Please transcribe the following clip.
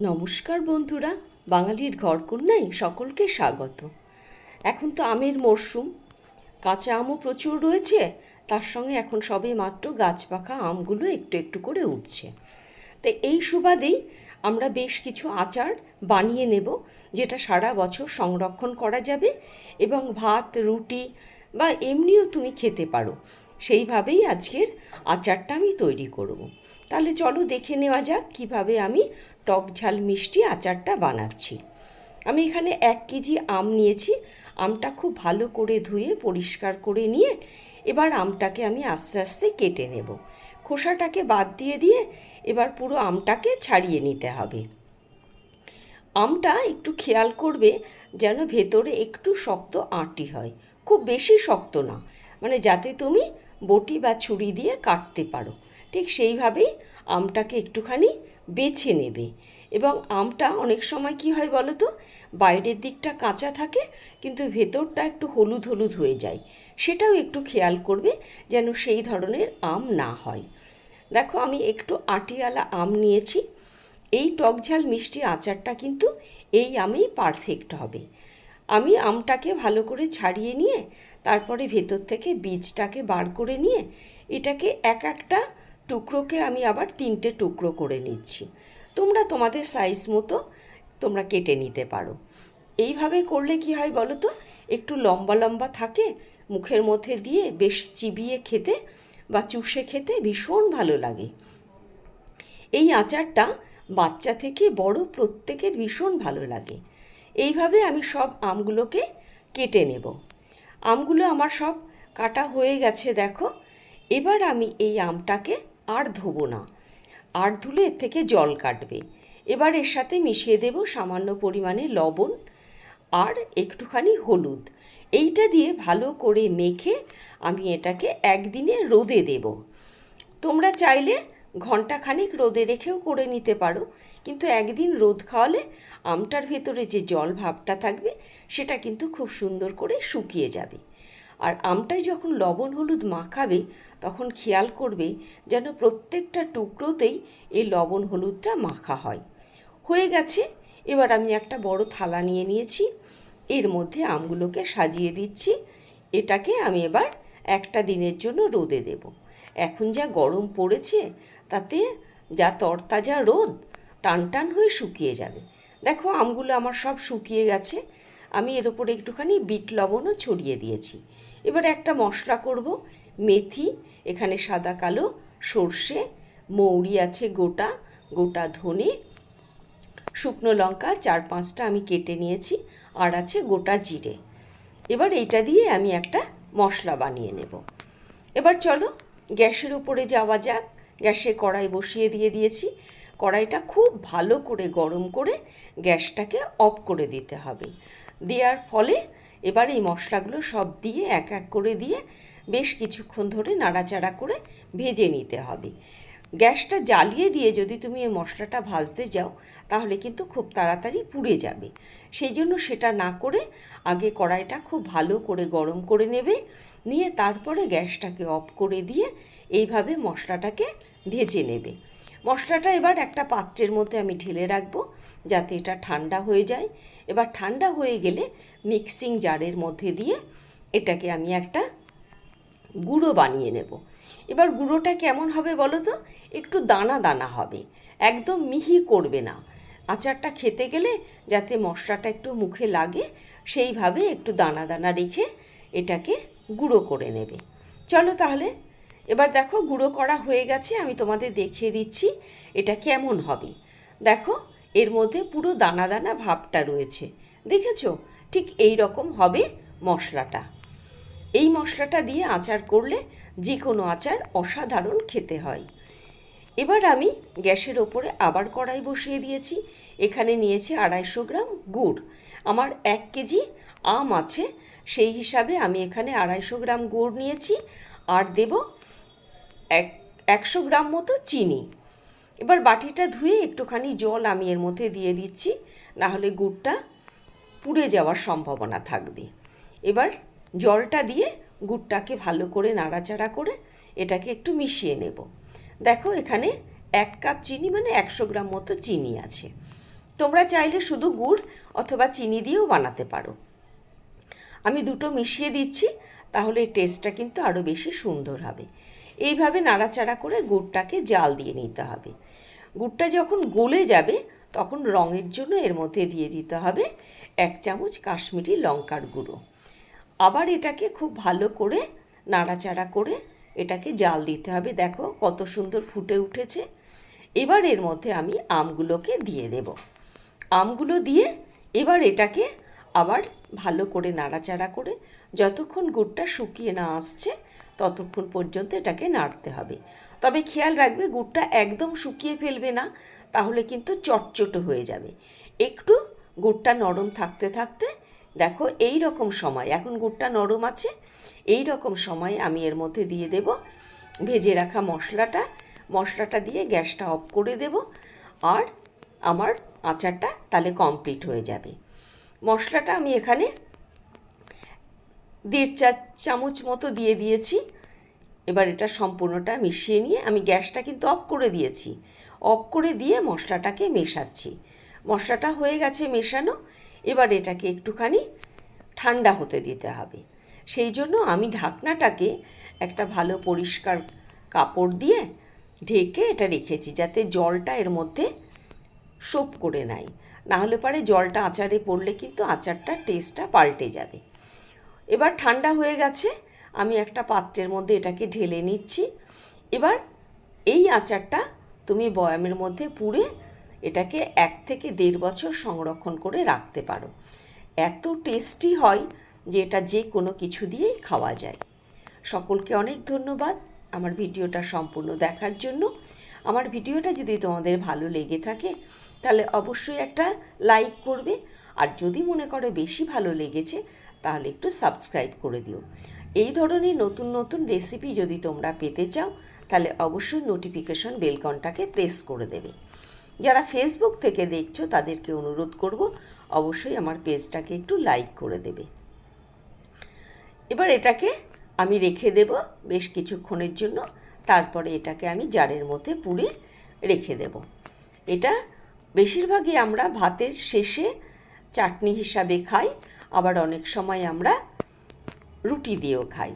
নমস্কার বন্ধুরা, বাঙালির ঘরকন্যায় সকলকে স্বাগত। এখন তো আমের মরশুম, কাঁচা আমও প্রচুর রয়েছে, তার সঙ্গে এখন সবে মাত্র গাছ পাকা আমগুলো একটু একটু করে উঠছে। তো এই সুবাদেই আমরা বেশ কিছু আচার বানিয়ে নেব, যেটা সারা বছর সংরক্ষণ করা যাবে এবং ভাত, রুটি বা এমনিও তুমি খেতে পারো। সেইভাবেই আজকের আচারটা আমি তৈরি করব। তাহলে চলো দেখে নেওয়া যাক কীভাবে আমি টক ঝাল মিষ্টি আচারটা বানাচ্ছি। আমি এখানে এক কেজি আম নিয়েছি। আমটা খুব ভালো করে ধুয়ে, পরিষ্কার করে নিয়ে এবার আমটাকে আমি আস্তে আস্তে কেটে নেব। খোসাটাকে বাদ দিয়ে দিয়ে এবার পুরো আমটাকে ছাড়িয়ে নিতে হবে। আমটা একটু খেয়াল করবে যেন ভেতরে একটু শক্ত আঁটি হয়। খুব বেশি শক্ত না। মানে যাতে তুমি বটি বা ছুরি দিয়ে কাটতে পারো। ঠিক সেইভাবেই আমটাকে একটুখানি বেছে নেবে। এবং আমটা অনেক সময় কি হয় বলো তো? বাইরের দিকটা কাঁচা থাকে, কিন্তু ভেতরটা একটু হলুদ হলুদ হয়ে যায়। সেটাও একটু খেয়াল করবে যেন সেই ধরনের আম না হয়। দেখো আমি একটু আটিয়ালা আম নিয়েছি। এই টক ঝাল মিষ্টি আচারটা কিন্তু এই আমেই পারফেক্ট হবে। আমি আমটাকে ভালো করে ছাড়িয়ে নিয়ে, তারপরে ভেতর থেকে বীজটাকে বার করে নিয়ে, এটাকে এক একটা টুকরোকে আমি আবার তিনটে টুকরো করে নিচ্ছি। তোমরা তোমাদের সাইজ মতো তোমরা কেটে নিতে পারো। এইভাবে করলে কি হয় বলো তো? একটু লম্বা লম্বা থাকে, মুখের মধ্যে দিয়ে বেশ চিবিয়ে খেতে বা চুষে খেতে ভীষণ ভালো লাগে। এই আচারটা বাচ্চা থেকে বড় প্রত্যেকের ভীষণ ভালো লাগে। এইভাবে আমি সব আমগুলোকে কেটে নেব। আমগুলো আমার সব কাটা হয়ে গেছে, দেখো। এবার আমি এই আমটাকে আর ধোবো না। আর ধুলে এর থেকে জল কাটবে। এবার এর সাথে মিশিয়ে দেব সামান্য পরিমাণে লবণ আর একটুখানি হলুদ। এইটা দিয়ে ভালো করে মেখে আমি এটাকে একদিনে রোদে দেব। তোমরা চাইলে ঘন্টাখানিক রোদে রেখেও করে নিতে পারো, কিন্তু একদিন রোদ খাওয়ালে আমটার ভেতরে যে জল ভাবটা থাকবে, সেটা কিন্তু খুব সুন্দর করে শুকিয়ে যাবে। আর আমটায় যখন লবণ হলুদ মাখাবে, তখন খেয়াল করবে যেন প্রত্যেকটা টুকরোতেই এই লবণ হলুদটা মাখা হয়। হয়ে গেছে, এবার আমি একটা বড় থালা নিয়ে নিয়েছি। এর মধ্যে আমগুলোকে সাজিয়ে দিচ্ছি। এটাকে আমি এবার একটা দিনের জন্য রোদে দেব। এখন যা গরম পড়েছে, তাতে যা তরতাজা রোদ টান টান হয়ে শুকিয়ে যাবে। দেখো, আমগুলো আমার সব শুকিয়ে গেছে। আমি এর উপরে একটুখানি বিট লবণও ছড়িয়ে দিয়েছি। এবার একটা মশলা করব, মেথি, এখানে সাদা কালো, সর্ষে, মৌরি আছে গোটা গোটা ধনে, শুকনো লঙ্কা চার পাঁচটা আমি কেটে নিয়েছি, আর আছে গোটা জিরে। এবার এইটা দিয়ে আমি একটা মশলা বানিয়ে নেব। এবার চলো, গ্যাসের উপরে যাওয়া যাক। গ্যাসে কড়াই বসিয়ে দিয়ে দিয়েছি। কড়াইটা খুব ভালো করে গরম করে গ্যাসটাকে অফ করে দিতে হবে। দেওয়ার ফলে এবার এই মশলাগুলো সব দিয়ে এক এক করে দিয়ে বেশ কিছুক্ষণ ধরে নাড়াচাড়া করে ভেজে নিতে হবে। গ্যাসটা জ্বালিয়ে দিয়ে যদি তুমি এই মশলাটা ভাজতে যাও, তাহলে কিন্তু খুব তাড়াতাড়ি পুড়ে যাবে। সেই জন্য সেটা না করে আগে কড়াইটা খুব ভালো করে গরম করে নেবে, নিয়ে তারপরে গ্যাসটাকে অফ করে দিয়ে এইভাবে মশলাটাকে ভেজে নেবে। মশলাটা এবার একটা পাত্রের মধ্যে আমি ঢেলে রাখব যাতে এটা ঠান্ডা হয়ে যায়। এবার ঠান্ডা হয়ে গেলে মিক্সিং জারের মধ্যে দিয়ে এটাকে আমি একটা গুঁড়ো বানিয়ে নেব। এবার গুঁড়োটা কেমন হবে বলো তো? একটু দানা দানা হবে। একদম মিহি করবে না। আচারটা খেতে গেলে যাতে মশলাটা একটু মুখে লাগে, সেইভাবে একটু দানা দানা রেখে এটাকে গুঁড়ো করে নেবে। চলো তাহলে এবার দেখো গুঁড়ো করা হয়ে গেছে, আমি তোমাদের দেখিয়ে দিচ্ছি এটা কেমন হবে। দেখো, এর মধ্যে পুরো দানা দানা ভাবটা রয়েছে। দেখেছ? ঠিক এই রকম হবে মশলাটা। এই মশলাটা দিয়ে আচার করলে যে কোনো আচার অসাধারণ খেতে হয়। এবার আমি গ্যাসের ওপরে আবার কড়াই বসিয়ে দিয়েছি। এখানে নিয়েছি আড়াইশো গ্রাম গুড়। আমার এক কেজি আম আছে, সেই হিসাবে আমি এখানে আড়াইশো গ্রাম গুড় নিয়েছি। আর দেব এক, একশো গ্রাম মতো চিনি। এবার বাটিটা ধুয়ে একটুখানি জল আমি এর মধ্যে দিয়ে দিচ্ছি, নাহলে গুড়টা পুড়ে যাওয়ার সম্ভাবনা থাকবে। এবার জলটা দিয়ে গুড়টাকে ভালো করে নাড়াচাড়া করে এটাকে একটু মিশিয়ে নেব। দেখো এখানে এক কাপ চিনি মানে একশো গ্রাম মতো চিনি আছে। তোমরা চাইলে শুধু গুড় অথবা চিনি দিয়েও বানাতে পারো। আমি দুটো মিশিয়ে দিচ্ছি, তাহলে টেস্টটা কিন্তু আরও বেশি সুন্দর হবে। এইভাবে নাড়াচাড়া করে গুড়টাকে জাল দিয়ে নিতে হবে। গুড়টা যখন গলে যাবে, তখন রঙের জন্য এর মধ্যে দিয়ে দিতে হবে এক চামচ কাশ্মীরি লঙ্কার গুঁড়ো। আবার এটাকে খুব ভালো করে নাড়াচাড়া করে এটাকে জাল দিতে হবে। দেখো কত সুন্দর ফুটে উঠেছে। এবার এর মধ্যে আমি আমগুলোকে দিয়ে দেব। আমগুলো দিয়ে এবার এটাকে আবার ভালো করে নাড়াচাড়া করে যতক্ষণ গুড়টা শুকিয়ে না আসছে ততক্ষণ পর্যন্ত এটাকে নাড়তে হবে। তবে খেয়াল রাখবে, গুড়টা একদম শুকিয়ে ফেলবে না, তাহলে কিন্তু চটচটো হয়ে যাবে। একটু গুড়টা নরম থাকতে থাকতে, দেখো এই রকম সময়, এখন গুড়টা নরম আছে, এই রকম সময় আমি এর মধ্যে দিয়ে দেব ভেজে রাখা মশলাটা। মশলাটা দিয়ে গ্যাসটা অফ করে দেব আর আমার আচারটা তাহলে কমপ্লিট হয়ে যাবে। মশলাটা আমি এখানে দেড় চা চামচ মতো দিয়ে দিয়েছি। এবার এটা সম্পূর্ণটা মিশিয়ে নিয়ে আমি গ্যাসটা কিন্তু অফ করে দিয়েছি। অফ করে দিয়ে মশলাটাকে মেশাচ্ছি। মশলাটা হয়ে গেছে মেশানো। এবার এটাকে একটুখানি ঠান্ডা হতে দিতে হবে। সেই জন্য আমি ঢাকনাটাকে একটা ভালো পরিষ্কার কাপড় দিয়ে ঢেকে এটা রেখেছি যাতে জলটা এর মধ্যে সোপ করে নেয়। না হলে পরে জলটা আচারে পড়লে কিন্তু আচারটার টেস্টটা পাল্টে যাবে। এবার ঠান্ডা হয়ে গেছে, আমি একটা পাত্রের মধ্যে এটাকে ঢেলে নিচ্ছি। এবার এই আচারটা তুমি বয়ামের মধ্যে পুড়ে এটাকে এক থেকে দেড় বছর সংরক্ষণ করে রাখতে পারো। এত টেস্টি হয় যে এটা যে কোনো কিছু দিয়েই খাওয়া যায়। সকলকে অনেক ধন্যবাদ আমার ভিডিওটা সম্পূর্ণ দেখার জন্য। আমার ভিডিওটা যদি তোমাদের ভালো লেগে থাকে, তাহলে অবশ্যই একটা লাইক করবে। আর যদি মনে করো বেশি ভালো লেগেছে তাহলে একটু সাবস্ক্রাইব করে দিও। এই ধরনের নতুন নতুন রেসিপি যদি তোমরা পেতে চাও, তাহলে অবশ্যই নোটিফিকেশন বেলকনটাকে প্রেস করে দেবে। যারা ফেসবুক থেকে দেখছ, তাদেরকে অনুরোধ করব, অবশ্যই আমার পেজটাকে একটু লাইক করে দেবে। এবার এটাকে আমি রেখে দেব বেশ কিছুক্ষণের জন্য। তারপরে এটাকে আমি জারের মধ্যে পুড়ে রেখে দেব। এটা বেশিরভাগই আমরা ভাতের শেষে চাটনি হিসাবে খাই। আবার অনেক সময় আমরা রুটি দিয়েও খাই।